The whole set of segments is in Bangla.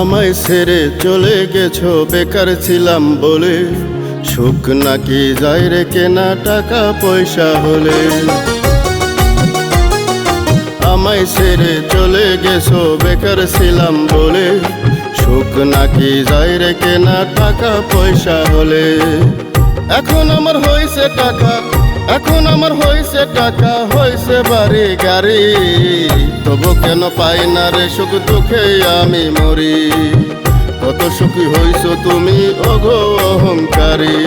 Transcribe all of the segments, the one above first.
আমায় ছেড়ে চলে গেছো, বেকার ছিলাম বলে। সুখ নাকি যায় রে কেনা টাকা পয়সা হলে? আমায় ছেড়ে চলে গেছো, বেকার ছিলাম বলে। সুখ নাকি যায় রে কেনা টাকা পয়সা হলে? এখন আমার হয়েছে টাকা। এখন আমার হয়েছে টাকা হয়েছে বাড়ি, গাড়ি। তবু কেন পাই না রে সুখ দুঃখে আমি মরি? কত সুখী হইছ তুমি অঘ অহংকারী।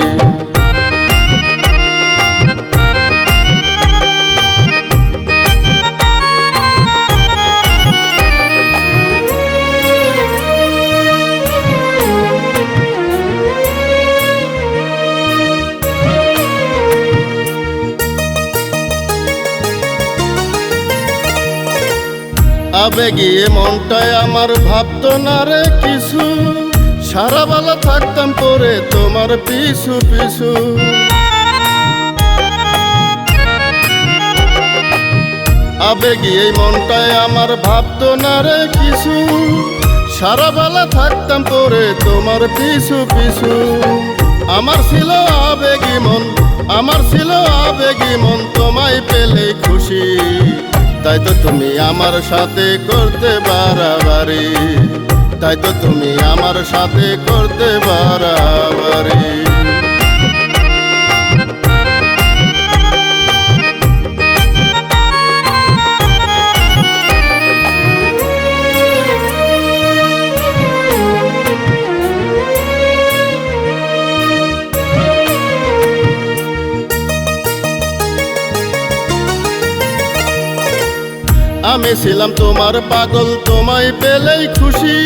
আবেগিয়ে মনটায় আমার ভাবতো না রে কিছু। সারা বেলা থাকতাম পরে তোমার পিছু পিছু। আবেগিয়ে মনটায় আমার ভাবতো না রে কিছু। সারা বেলা থাকতাম পরে তোমার পিছু পিছু। আমার ছিল আবেগী মন, আমার ছিল আবেগী মন, তোমায় পেলে তাই তো তুমি আমার সাথে করতে বাড়াবাড়ি। তাই তো তুমি আমার সাথে করতে বাড়াবাড়ি। আমি ছিলাম তোমার পাগল, তোমায় পেলেই খুশি।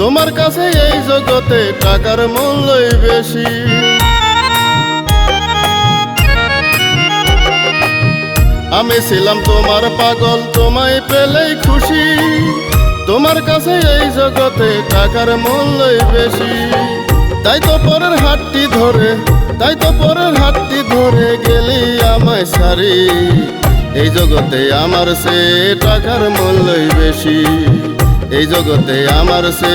তোমার কাছে এই জগতে টাকার মূল্যই বেশি। আমি ছিলাম তোমার পাগল, তোমায় পেলেই খুশি। তোমার কাছে এই জগতে টাকার মূল্যই বেশি। তাই তো পরের হাতটি ধরে, তাই তো পরের হাতটি ধরে গেলি আমায় সারি এই জগতে আমার সে টাকার মূল্যই বেশি। এই জগতে আমার সে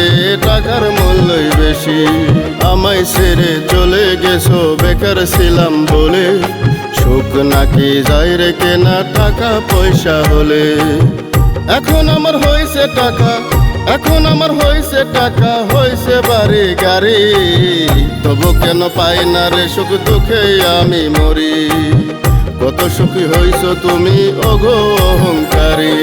টাকার মূল্যই বেশি। আমায় ছেড়ে চলে গেছো, বেকার ছিলাম বলে। সুখ নাকি যায় রে কেনা টাকা, পয়সা হলে। এখন আমার হয়েছে টাকা, এখন আমার হয়েছে টাকা, হয়েছে বাড়ি, গাড়ি। তবু কেন পাই না রে সুখ দুঃখে আমি মরি? কত সুখী হইছ তুমি অঘ অহংকারী।